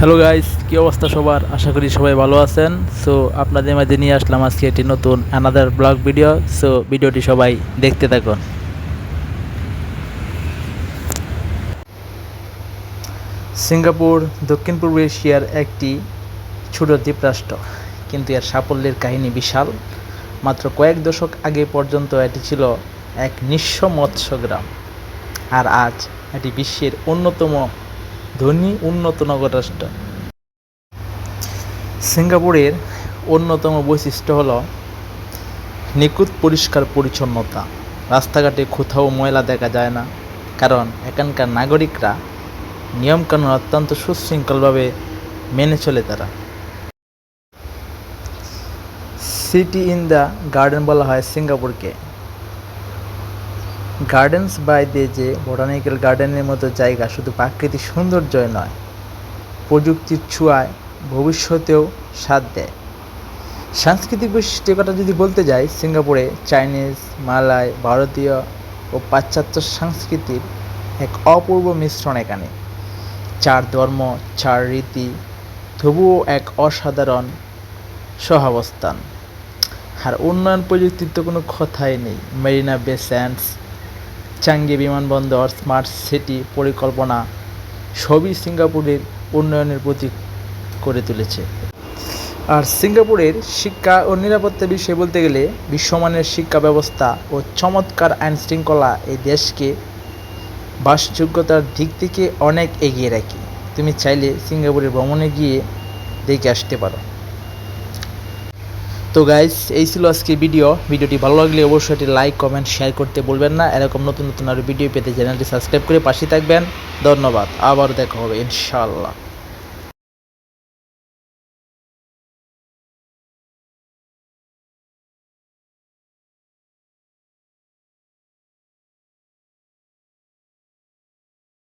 Hello guys কি অবস্থা সবার? আশা করি সবাই ভালো আছেন। সো আপনাদের মাঝে নিয়ে আসলাম আজকে একটি নতুন অ্যানাদার ব্লগ ভিডিও সো ভিডিওটি সবাই দেখতে থাকুন। সিঙ্গাপুর দক্ষিণ পূর্ব এশিয়ার একটি ছোট দ্বীপরাষ্ট্র। কিন্তু এর সাফল্যের কাহিনী বিশাল। মাত্র কয়েক দশক আগে পর্যন্ত এটি ছিল এক নিঃস্ব মৎস্য গ্রাম। আর আজ এটি বিশ্বের অন্যতম ধনী উন্নত নগর রাষ্ট্র। সিঙ্গাপুরের অন্যতম বৈশিষ্ট্য হল নিখুঁত পরিষ্কার পরিচ্ছন্নতা। রাস্তাঘাটে কোথাও ময়লা দেখা যায় না, কারণ এখানকার নাগরিকরা নিয়মকানুন অত্যন্ত সুশৃঙ্খলভাবে মেনে চলে তারা। সিটি ইন দ্য গার্ডেন বলা হয় সিঙ্গাপুরকে। গার্ডেন্স বাই দে যে বোটানিক্যাল গার্ডেনের মতো জায়গা, শুধু প্রাকৃতিক সৌন্দর্যই নয়, প্রযুক্তির ছোঁয়ায় ভবিষ্যতেও সাথ দেয়। সাংস্কৃতিক বৈশিষ্ট্যের কথা যদি বলতে যাই, সিঙ্গাপুরে চাইনিজ, মালয়, ভারতীয় ও পাশ্চাত্য সংস্কৃতির এক অপূর্ব মিশ্রণ এখানে। চার ধর্ম, চার রীতি, তবুও এক অসাধারণ সহাবস্থান। আর উন্নয়ন প্রযুক্তির তো কোনো কথাই নেই। মেরিনা বে স্যান্ডস চাঙ্গি বিমানবন্দর, স্মার্ট সিটি পরিকল্পনা সবই সিঙ্গাপুরের উন্নয়নের প্রতীক করে তুলেছে। আর সিঙ্গাপুরের শিক্ষা ও নিরাপত্তা বিষয়ে বলতে গেলে বিশ্বমানের শিক্ষা ব্যবস্থা ও চমৎকার আইন শৃঙ্খলা এই দেশকে বাসযোগ্যতার দিক থেকে অনেক এগিয়ে রাখে। তুমি চাইলে সিঙ্গাপুরে ভ্রমণে গিয়ে দেখে আসতে পারো। তো গাইস এই ছিল আজকে ভিডিও ভিডিওটি ভালো লাগলে অবশ্যই এটি লাইক কমেন্ট শেয়ার করতে বলবেন না। এরকম নতুন নতুন আরও ভিডিও পেতে চ্যানেলটি সাবস্ক্রাইব করে পাশে থাকবেন। ধন্যবাদ। আবার দেখা হবে ইনশাআল্লাহ।